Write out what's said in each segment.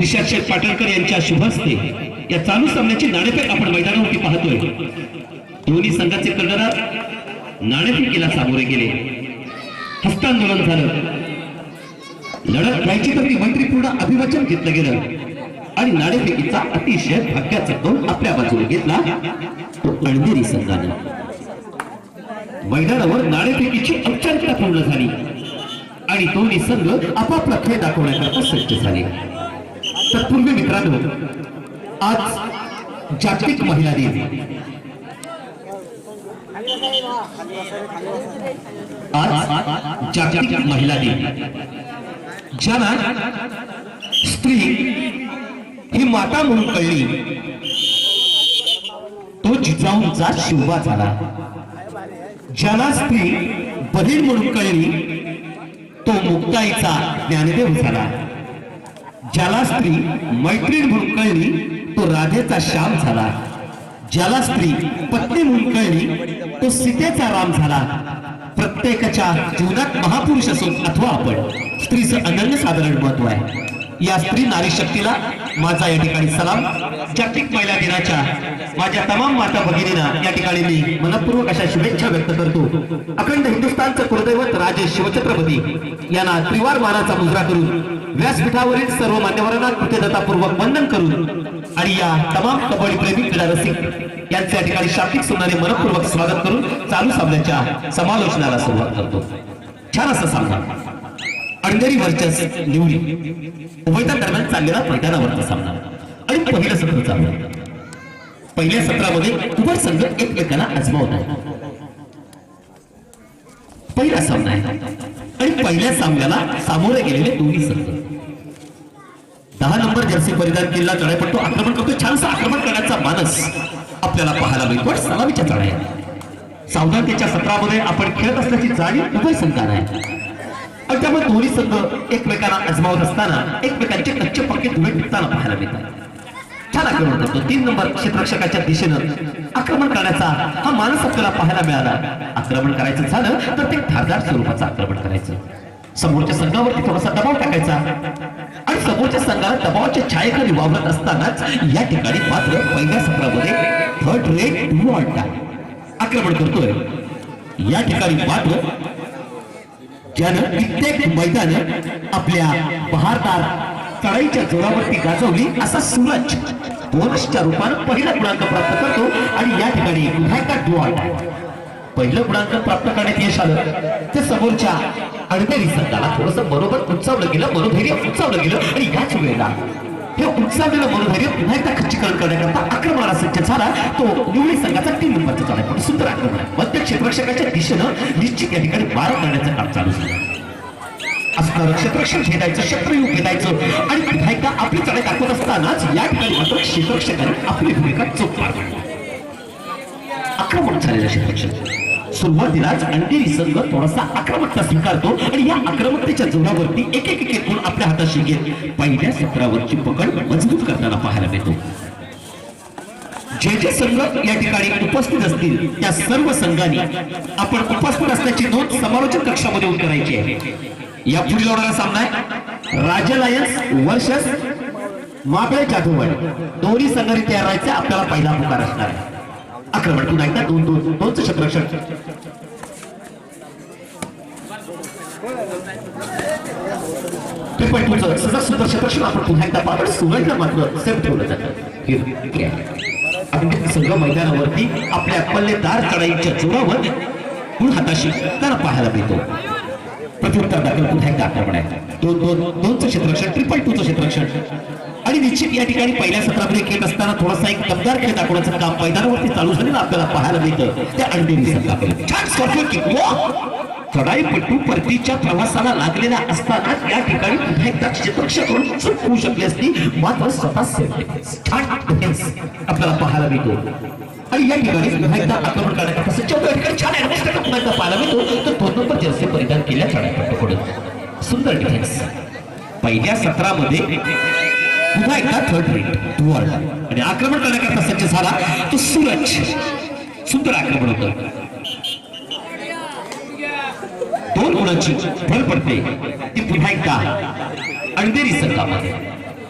तुषार पाटणकर यांच्या शुभ हस्ते या चालू सामन्याची नाणेफेक आपण मैदानावरती पाहतोय. दोन्ही संघाचे कर्णधार नाणेफेकीला सामोरे गेले. हस्तांदोलन झालं. लढत घ्यायची तर ती मैत्रीपूर्ण अभिवचन घेतलं गेलं. आणि नाणेफेकीचा अतिशय भाग्याचा कौल आपल्या बाजूने घेतला तो अणदेरी संघानं. मैदानावर नाणेफेकीची औपचारिकता पूर्ण झाली. आणि दोन्ही संघ आपापला खेळ दाखवण्याकरता सज्ज झाले. तत्पूर्वी मित्रांनो आज जागतिक महिला दिन. आज जागतिक महिला दिन. ज्यांना स्त्री ही माता म्हणून कळली तो जिजाऊंचा शिवबा झाला. ज्याला स्त्री बहीण म्हणून कळली तो मुक्ताईचा ज्ञानदेव झाला. ज्याला स्त्री मैत्रीण म्हणून कळली तो राधेचा श्याम झाला. ज्याला स्त्री पत्नी म्हणून कळली तो सीतेचा राम झाला. प्रत्येकाच्या जीवनात महापुरुष असो अथवा आपण स्त्रीचं अनन्य साधारण महत्त्व आहे. या स्त्री नारी शक्तीला माझा या ठिकाणी सलाम. जागतिक महिला दिनाच्या माझ्या तमाम माता भगिनींना या ठिकाणी मी मनपूर्वक अशा शुभेच्छा व्यक्त करतो. अखंड हिंदुस्थानचं कुलदैवत राजे शिवछत्रपती यांना त्रिवार मानाचा मुजरा करून व्यासपीठावरील सर्व मान्यवरांना कृतज्ञतापूर्वक वंदन करून आणि या तमाम कबड्डी प्रेमी क्रीडा रसिक यांचे या ठिकाणी शाब्दिक सुनाने मनपूर्वक स्वागत करून चालू सामन्याच्या समालोचनाला सुरुवात करतो. छान असा सामना अंधेरी वर्चस निवडी उभयता दरम्यान चाललेला मैदानावरचा सामना. आणि पहिलं सत्र चालू. पहिल्या सत्रामध्ये उभय संघ एकमेकाला आजमावत आहे पहिला सामना आहे. आणि पहिल्या सामन्याला सामोरे गेलेले दोन्ही संघ. दहा नंबर जर्सी परिधान केलेला चढाईपट्टू आक्रमण करतो छानसा आक्रमण करण्याचा मानस आपल्याला पाहायला मिळतो पण सलामीच्या चढाई सावधानतेच्या सत्रामध्ये आपण खेळत असल्याची जाणीव उभय संघाला आहे. आणि त्यामुळे दोन्ही संघ एकमेकांना अजमावत असताना एकमेकांचे कच्चे पक्के धुळे टिकताना पाहायला मिळतात. छान आक्रमण करतो तीन नंबर क्षेत्ररक्षकाच्या दिशेनं आक्रमण करण्याचा हा मानस आपल्याला पाहायला मिळाला. आक्रमण करायचं झालं तर ते धारदार स्वरूपाचं आक्रमण करायचं. समोरच्या संघावरती थोडासा दबाव टाकायचा. आणि समोरच्या संघाला दबावाच्या छायेखाली वावरत असतानाच या ठिकाणी मात्र पहिल्या सत्रामध्ये थर्ड रेट डू आक्रमण करतोय. या ठिकाणी मात्र ज्यानं कित्येक मैदान आपल्या बहारदार चढाईच्या जोरावरती गाजवली असा सूरज बोनसच्या रूपानं पहिला गुणांक प्राप्त करतो आणि या ठिकाणी पुन्हा एकदा पहिलं गुणांक प्राप्त करण्यात यश आलं. ते समोरच्या अडगेरी संघाला थोडस बरोबर उंचावलं गेलं मनोधैर्य उंचावलं गेलं आणि याच वेळेला हे उंचावलेलं मनोधैर्य पुन्हा एकदा खच्चीकरण करण्याकरता आक्रमणाला सज्ज झाला. तो निवडी संघाचा तीन नंबरचा झाला. पण सुंदर आक्रमण आहे. मध्य क्षेत्ररक्षकाच्या दिशेनं निश्चित या ठिकाणी मार करण्याचं काम चालू झालं. असणारं क्षेत्ररक्षण भेदायचं शत्रुयुग भेदायचं आणि पुन्हा एकदा आपली चढाई दाखवत असतानाच या ठिकाणी मात्र क्षेत्रक्षकाने आपली भूमिका चोख पार पाडली. आक्रमण झालेलं क्षेत्ररक्षण. सुरुवातीलाच अंटी संघ थोडासा आक्रमकता स्वीकारतो आणि या आक्रमकतेच्या जोरावरती एक एक एक आपल्या हाताशी घेत पहिल्या सत्रावरची पकड मजबूत करताना पाहायला मिळतो. जे जे संघ या ठिकाणी उपस्थित असतील त्या सर्व संघांनी आपण उपस्थित असल्याची नोंद समालोचन कक्षामध्ये उतरायची आहे. या पुढील होणारा सामना आहे. राजा लायन्स वर्षस माबळे जाधवड दोन्ही संघांनी तयार राहायचा आपल्याला पहिला पुकार असणार आहे. आक्रमण पुन्हा एकदा दोन दोन दोनचं क्षेत्ररक्षण ट्रिपल क्षेत्ररक्षण आपण पुन्हा एकदा पाहतो मात्र सेफ ठेवलं जातं. हे संघ मैदानावरती आपल्या पल्लेदार चढाईच्या जोरावर गुण हाताशी त्याला पाहायला मिळतो. प्रत्युत्तर दाखल पुन्हा एकदा आक्रमण आहे. दोन दोन दोनचं क्षेत्ररक्षण ट्रिपल टूचं क्षेत्ररक्षण निश्चित या ठिकाणी पहिल्या सत्रामध्ये खेळत असताना थोडासा एक दमदार खेळ दाखवण्याचं काम मैदानावरती चालू झालेलं आपल्याला पाहायला मिळतं. त्या अंडेरी संघाकडे छान स्कॉर्पिओ किक चढाईपट्टू परतीच्या प्रवासाला लागलेला असताना या ठिकाणी पुन्हा एकदा क्षेत्ररक्षक करून चूक होऊ शकली असती. मात्र स्वतः छान आपल्याला पाहायला मिळतो. आणि या ठिकाणी पुन्हा एकदा आक्रमण करण्याचा सज्ज या ठिकाणी छान ऍडव्हान्स पुन्हा एकदा पाहायला मिळतो. तर दोन नंबर जर्सी परिधान केल्या चढाईपट्टूकडून सुंदर डिफेन्स पहिल्या सत्रामध्ये पुन्हा एकदा थर्ड मिनिट रेट आणि आक्रमण करण्याकरता सज्ज झाला तो सूरज. सुंदर आक्रमण होतं. दोन गुणांची भर पडते. ती पुन्हा एकदा अंधेरी संघामध्ये.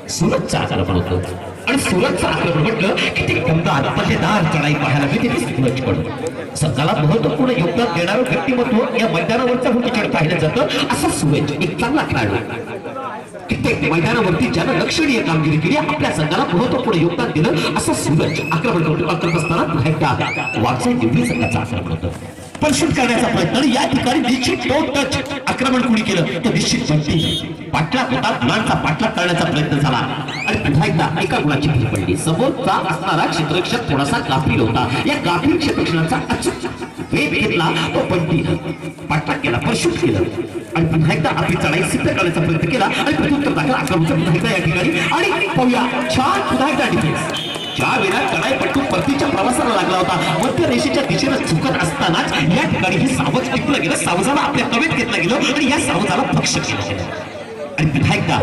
सुरतचं आक्रमण होतं. आणि सुरतचं आक्रमण म्हटलं की ते गंगा पल्लेदार चढाई पाहायला मिळते ती सूरजकडून संघाला महत्त्वपूर्ण योगदान देणारं व्यक्तिमत्व या मैदानावरचा होती पाहिलं जातं असा सुरज एक चांगला खेळाडू. प्रत्येक मैदानावरती ज्यानं लक्षणीय कामगिरी केली आपल्या संघाला महत्त्वपूर्ण योगदान दिलं असं सूरज आक्रमण करत असताना वाचा एकदा संघाचा आक्रमण होतं. पण करण्याचा प्रयत्न. आणि या ठिकाणी निश्चित तो टच आक्रमण कोणी केलं तर निश्चित बनते पाठलाग होता गुणांचा पाठलाग करण्याचा प्रयत्न झाला. आणि पुन्हा एकदा एका गुणाची भीती पडली. समोरचा असणारा क्षेत्ररक्षक थोडासा गाफील होता. या गाफील क्षेत्रक्षणाचा अचूक वेग घेतला तो बंटी पाठलाग केला परशुट केलं. आणि पुन्हा एकदा आपली चढाई सिद्ध करण्याचा प्रयत्न केला. आणि प्रत्युत्तर दाखल आक्रमण पुन्हा एकदा या ठिकाणी. आणि पाहूया छान पुन्हा एकदा डिफेन्स ज्या वेळा चढाईपट्टू परतीच्या प्रवासाला लागला होता मध्य रेषेच्या दिशेनं झुकत असतानाच या ठिकाणी हे सावज टिपलं गेलं सावजाला आपल्या कवेत घेतलं गेलं आणि या सावजाला भक्ष केलं. आणि विधायकदा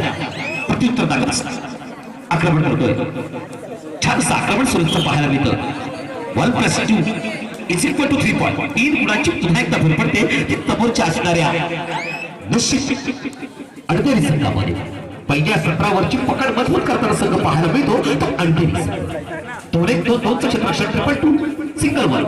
प्रत्युत्तर दाखल आक्रमण करतोय. छानसं आक्रमण सुरक्षित पाहायला मिळतं. One plus two is equal to three point तीन गुणांची पुन्हा एकदा भर पडते की समोरच्या असणाऱ्या निश्चित अडगरी संघामध्ये. पहिल्या सत्रावरची पकड मजबूत करताना संघ पाहायला मिळतो तो अडगरी तो एक दोन दोनचं क्षेत्रक्षण ट्रिपल टू सिंगल वन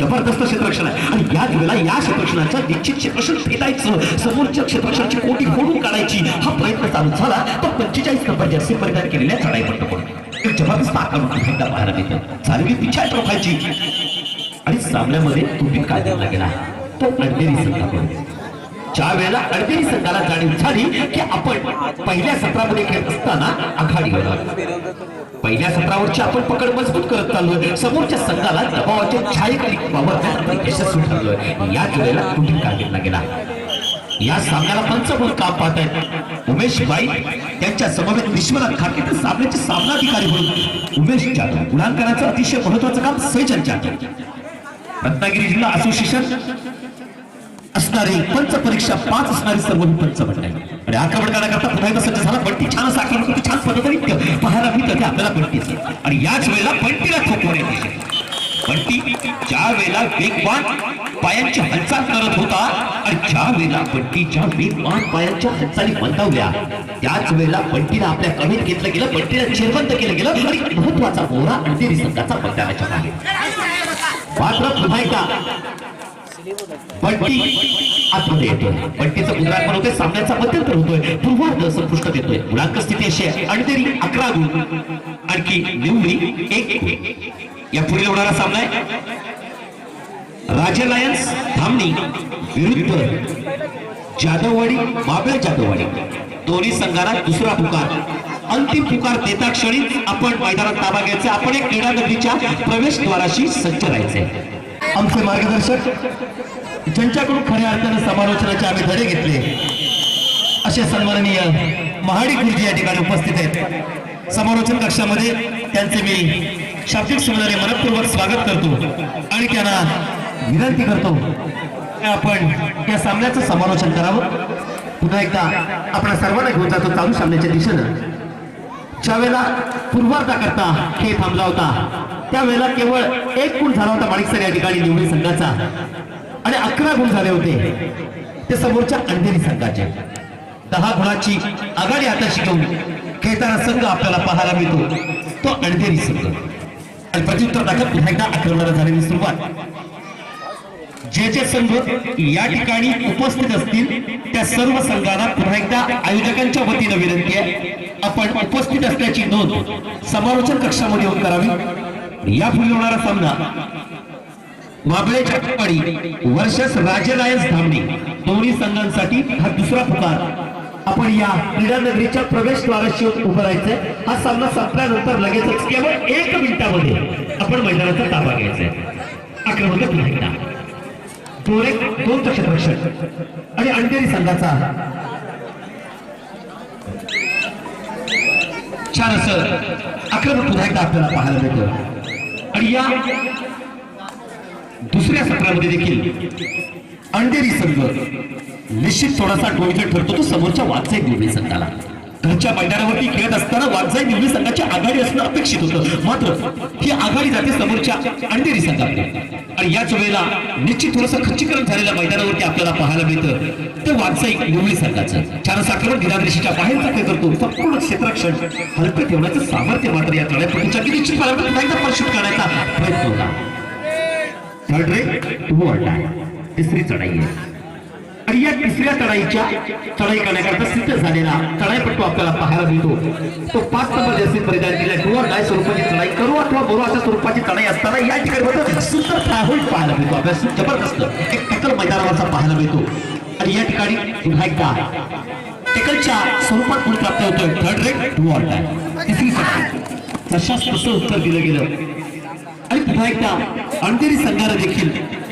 जबरदस्त क्षेत्रक्षण आहे. आणि या वेळेला या क्षेत्ररक्षणाचं निश्चित क्षेत्रक्षण फेटायचं. समोरच्या क्षेत्रक्षणाची कोटी फोडून काढायची. हा प्रयत्न चालू झाला तो पंचेचाळीस नंबर असे परिधान केलेल्या चढाईपट्ट पडतो जबरदस्त आक्रमण एकदा पाहायला मिळतं. चालवी पिछाय ट्रोफायची आणि सामन्यामध्ये तुम्ही काय दिला गेला? तो अडदेरी संघाकडून. ज्या वेळेला अडचणी संघाला जाणीव झाली की आपण पहिल्या सत्रामध्ये खेळत असताना आघाडीवर पहिल्या सत्रावरची आपण पकड मजबूत करत चाललोय. समोरच्या संघाला दबावाच्या छायेखाली वावरण्यात यशस्वी ठरलोय. याच वेळेला कुठे काढला गेला? या सामन्याला पंच म्हणून काम पाहत आहेत उमेश बाई त्यांच्या समवेत विश्वनाथ खाटे तर सामन्याचे सामनाधिकारी म्हणून. उमेश जाधव गुणांकनाचं अतिशय महत्वाचं काम सैजन जाधव. रत्नागिरी जिल्हा असोसिएशन असणारी पंच परीक्षा पाच असणारी सर्व मी पंच मंडळ आणि आक्रमण करण्याकरता पुन्हा एकदा सज्ज झाला बंटी छान असं आक्रमण करतो छान पद्धतीने पाहायला मिळतं ते आपल्याला बंटीच आणि याच वेळेला बंटीला थोपवण्यात येते. बंटी ज्या वेळेला वेगवान पायांची हालचाल करत होता आणि ज्या वेळेला बंटीच्या वेगवान पायांच्या हालचाली मंदावल्या त्याच वेळेला बंटीला आपल्या कमीत घेतलं गेलं बंटीला चिरबंद केलं गेलं आणि महत्त्वाचा मोहरा अंधेरी संघाचा मैदानाच्या बाहेर मात्र पुन्हा एकदा बंटी आतमध्ये येतोय. बंटीचा गुजरात होतोय सामन्याचा मध्यंतर होतोय. पूर्वार्ध संपुष्ट देतोय गुणांक स्थिती अशी आहे. अणतेरी अकरा गुण. आणखी निवडी एक. या पुढील होणारा सामना आहे. राजा लायन्स धामणी विरुद्ध जाधववाडी बाबळ जाधववाडी. दोन्ही संघाला दुसरा पुकार. अंतिम पुकार देता क्षणी आपण मैदानात ताबा घ्यायचा. आपण एक क्रीडा नदीच्या प्रवेशद्वाराशी सज्ज राहायचे आमचे मार्गदर्शक ज्यांच्याकडून खऱ्या अर्थानं समालोचनाचे आम्ही धडे घेतले असे सन्माननीय महाडी गुरुजी या ठिकाणी उपस्थित आहेत. समालोचन कक्षामध्ये त्यांचे मी शाब्दिक सुंदरे मनपूर्वक स्वागत करतो आणि त्यांना विनंती करतो की आपण या सामन्याचं समालोचन करावं. पुन्हा एकदा आपण सर्वांना घेऊन जातो चालू सामन्याच्या दिशेनं. ज्यावेळेला पूर्वार्धाकरता खेळ थांबला होता त्यावेळेला केवळ एक गुण झाला होता माणिक सर या ठिकाणी निवडी संघाचा. आणि अकरा गुण झाले होते. ते समोरच्या अंधेरी संघाचे. दहा गुणाची आघाडी हाताशी घेऊन खेळताना संघ आपल्याला पाहायला मिळतो. तो अंधेरी संघ. आणि प्रत्युत्तर दाखल पुन्हा एकदा आक्रमणाला झालेली सुरुवात. जे जे संघ या ठिकाणी उपस्थित असतील त्या सर्व संघांना पुन्हा एकदा आयोजकांच्या वतीनं विनंती आहे. आपण उपस्थित असल्याची नोंद समालोचन कक्षामध्ये येऊन करावी. यापुढे होणारा सामना माबळे चटवाडी वर्षस राजे लायन्स धामणे. दोन्ही संघांसाठी हा दुसरा पुकार. आपण या क्रीडा नगरीच्या प्रवेशद्वाराशी उभं राहायचंय. हा सामना संपल्यानंतर लगेचच केवळ एक मिनिटामध्ये आपण मैदानाचा ताबा घ्यायचा आहे आक्रमण पुन्हा एकदा. दोन दोन क्षेत्ररक्षक आणि अंधेरी संघाचा. छान असं आक्रमण पुन्हा एकदा आपल्याला पाहायला मिळतं आणि या दुसऱ्या सत्रामध्ये देखील अंधेरी संघ निश्चित थोडासा डोळीचा ठरतो तो समोरच्या वाचय गोबी संघाला घरच्या मैदानावरती खेळत असताना वागजाई दिल्ली संघाची आघाडी असणं अपेक्षित होतं. मात्र ही आघाडी जाते समोरच्या अंधेरी संघाकडे. आणि याच वेळेला निश्चित थोडंसं खच्चीकरण झालेल्या मैदानावरती आपल्याला पाहायला मिळतं. ते वागजाई निवडी संघाचं. छान असं आक्रमण दिनादृशीच्या बाहेरचा खेळ करतो. संपूर्ण क्षेत्रक्षण हलकं ठेवण्याचं सामर्थ्य मात्र या तळ्यापट्टीच्या निश्चित पाहायला एकदा करण्याचा प्रयत्न होता. थर्ड रे टू तिसरी चढाई आहे. आणि या तिसऱ्या चढाईच्या चढाई करण्याकरता सिद्ध झालेला चढाईपट्टू आपल्याला पाहायला मिळतो. तो पाच नंबर जर्सी परिधान केला किंवा काय स्वरूपाची चढाई करू अथवा बोरो अशा स्वरूपाची चढाई असताना या ठिकाणी सुंदर फ्लायहोल्ड पाहायला मिळतो. आपल्याला जबरदस्त एक टॅकल मैदानावरचा पाहायला मिळतो. आणि या ठिकाणी पुन्हा एकदा टिकलच्या स्वरूपात पुढे प्राप्त होतोय? थर्ड रेट डुअर टाय तिसरी चढाई स्पष्ट उत्तर दिलं गेलं. आणि पुन्हा एकदा अंधेरी संघाला देखील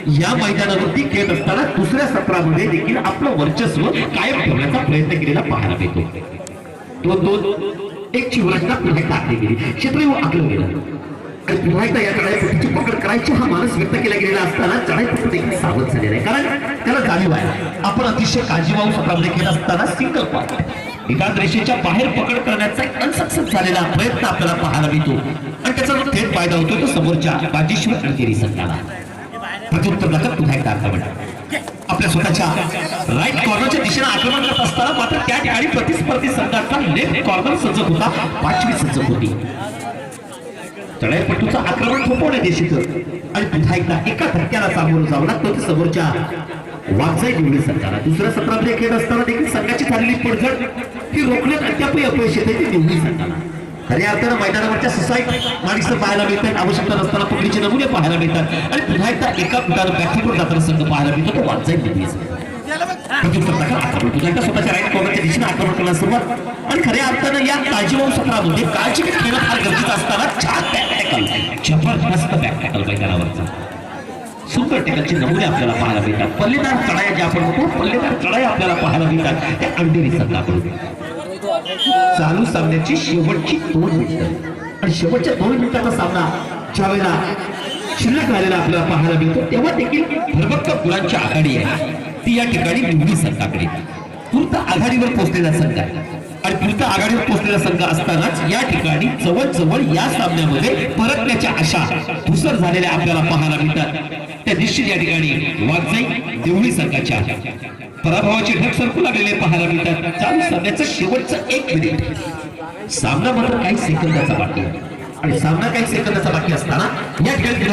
या मैदानावरती खेळत असताना दुसऱ्या सत्रामध्ये देखील आपलं वर्चस्व कायम ठेवण्याचा प्रयत्न केलेला पाहायला मिळतो. तो दोन एक ची रचना पुन्हा आखली गेली. क्षेत्र आखलं गेलं. आणि पुन्हा या चढाईपट्टीची पकड करायची हा माणूस व्यक्त केला गेलेला असताना चढाईपट्टी देखील सावध झालेला आहे. कारण त्याला जाणीव आहे. आपण अतिशय काळजीवाहू सत्रामध्ये खेळत असताना सिंगल पॉईंट एका रेषेच्या बाहेर पकड करण्याचा एक अनसक्सेस झालेला प्रयत्न आपल्याला पाहायला मिळतो. आणि त्याचा जो थेट फायदा होतो तो समोरच्या बाजीशिवाय अंधेरी संघाला प्रत्युत्तर दाखल पुन्हा एकदा आक्रमण आपल्या स्वतःच्या राईट कॉर्नरच्या दिशेने आक्रमण करत असताना मात्र त्या ठिकाणी प्रतिस्पर्धी संघाचा लेफ्ट कॉर्नर सज्जक होता पाचवी सज्जक होती. चढाईपटूचं आक्रमण थोपवणे देशीचं. आणि पुन्हा एकदा एका धक्क्याला सामोरं जावं लागतं की समोरच्या वागजाई निवडी सरकारला. दुसऱ्या सत्रामध्ये खेळ असताना देखील संघाची झालेली पडझड. ही रोखण्यात अद्यापही अपयश येते ती निवडी सरकारला. खऱ्या अर्थानं मैदानावरच्या सुसाईड माणसं पाहायला मिळतात आवश्यकता नसताना पकडीचे नमुने पाहायला मिळतात. आणि पुन्हा एकदा एका फुटानं बॅटिंगवर जाताना संघ पाहायला मिळतो. तो वाचायला निवडी स्वतःच्या राईट कॉर्नरच्या दिशेने आक्रमण करण्यास सुरुवात. आणि खऱ्या अर्थानं या काळजीवाहू सत्रामध्ये काळजी घेणं फार गरजेचं असताना छान बॅक टॅकल जबरदस्त बॅक टॅकल मैदानावरचा. सुंदर टॅकलचे नमुने आपल्याला पाहायला मिळतात. पल्लेदार चढाया ज्या आपण म्हणतो पल्लेदार चढाया आपल्याला पाहायला मिळतात. त्या अंधेरी संघाकडून चालू सामन्याची शेवटची दोन मिनिटं. आणि शेवटच्या दोन मिनिटाचा सामना ज्या वेळेला शिल्लक राहिलेला आपल्याला पाहायला मिळतो तेव्हा देखील भरभक्क गुणांची आघाडी आहे. ती या ठिकाणी निवडी संघाकडे पूर्ण आघाडीवर पोहोचलेला संघ आहे. आणि पूर्ण आघाडीवर पोहोचलेला संघ असतानाच या ठिकाणी जवळजवळ या सामन्यामध्ये परतण्याच्या आशा धुसर झालेल्या आपल्याला पाहायला मिळतात. त्या निश्चित या ठिकाणी वाजई देवळी संघाच्या पराभवाचे ढग सरकू लागलेले पाहायला मिळतात. चालू सामन्याचं शेवटचं एक मिनिट सामना मात्र काही सेकंदाचा बाकी आणि सामना काही सेकंदाचा बाकी असताना या ठिकाणी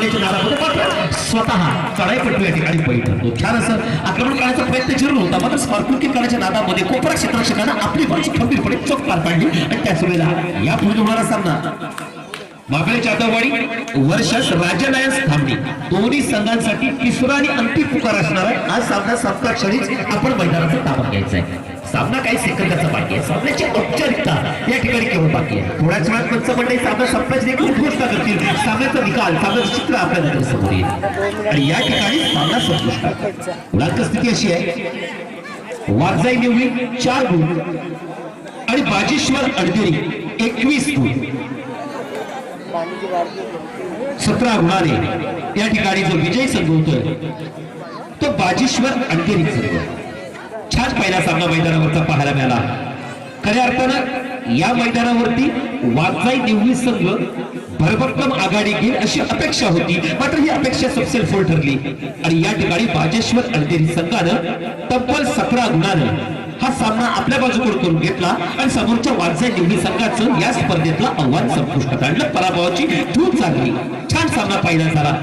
विनायक स्कॉर्पिओ मारण्याच्या नादामध्ये मात्र स्वतः चढाईपट्टू या ठिकाणी बैठक ठरतो. छान असं आक्रमण करण्याचा प्रयत्न जरूर होता. मात्र स्कॉर्पिओ किक करण्याच्या नादामध्ये कोपरा क्षेत्ररक्षकानं आपली बाजू खंबीरपणे चोख पार पाडली आणि त्याच वेळेला या पुढे होणारा सामना मागळे जाधववाडी वर्षस राजा लायन्स थांबली दोन्ही संघांसाठी तिसरा आणि अंतिम पुकार असणार आहे. आज सामना संपता क्षणीच आपण मैदानाचा ताबा घ्यायचा आहे. सामना काही सेकंदाचा बाकी आहे. सामन्याची औपचारिक या ठिकाणी केवळ बाकी आहे. थोड्याच वेळात पंच मंडळी सामना संपल्याची देखील घोषणा करतील. सामन्याचा निकाल सामन्याचं चित्र आपल्यासमोर येईल. आणि या ठिकाणी सामना संपुष्टात गुणांक स्थिती अशी आहे. वाजाई निवडी चार गुण आणि बाजीश्वर अडदेरी एकवीस गुण. सतरा गुणाने या ठिकाणी जो विजय संघ तो बाजीश्वर अंधेरी संघ छान पहिला सामना मैदानावरचा पाहायला मिळाला. खऱ्या अर्थानं या मैदानावरती वाचाई निवडी संघ भरभक्कम आघाडी घेईल अशी अपेक्षा होती. मात्र ही अपेक्षा सबसेल फोल ठरली. आणि या ठिकाणी बाजेश्वर अंधेरी संघानं तब्बल सतरा गुणानं हा सामना आपल्या बाजूकडून करून घेतला आणि समोरच्या वागजाई निवडी संघाचं या स्पर्धेतलं आव्हान संपुष्टात आणलं. पराभवाची धूप चालली. छान सामना पाहिला झाला.